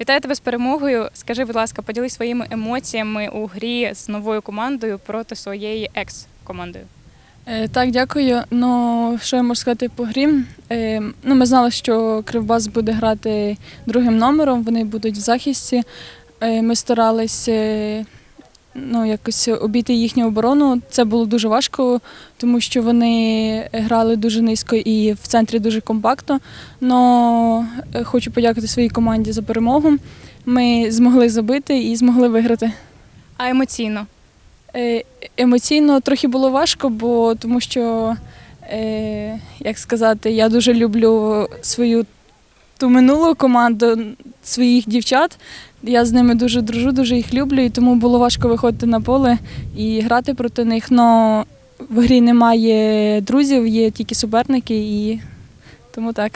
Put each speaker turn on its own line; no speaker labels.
Вітаю тебе з перемогою. Скажи, будь ласка, поділись своїми емоціями у грі з новою командою проти своєї екс-командою.
Е, Так, дякую. Ну, що я можу сказати по грі? Е, Ну, ми знали, що Кривбас буде грати другим номером, вони будуть в захисті. Е, Ми старалися ну, якось обійти їхню оборону. Це було дуже важко, тому що вони грали дуже низько і в центрі дуже компактно. Но е, хочу подякувати своїй команді за перемогу. Ми змогли забити і змогли виграти.
А емоційно?
Е, Емоційно трохи було важко, бо тому що, е, як сказати, я дуже люблю свою ту минулу команду своїх дівчат. Я з ними дуже дружу, дуже їх люблю, і тому було важко виходити на поле і грати проти них. Но в грі немає друзів, є тільки суперники, і тому так.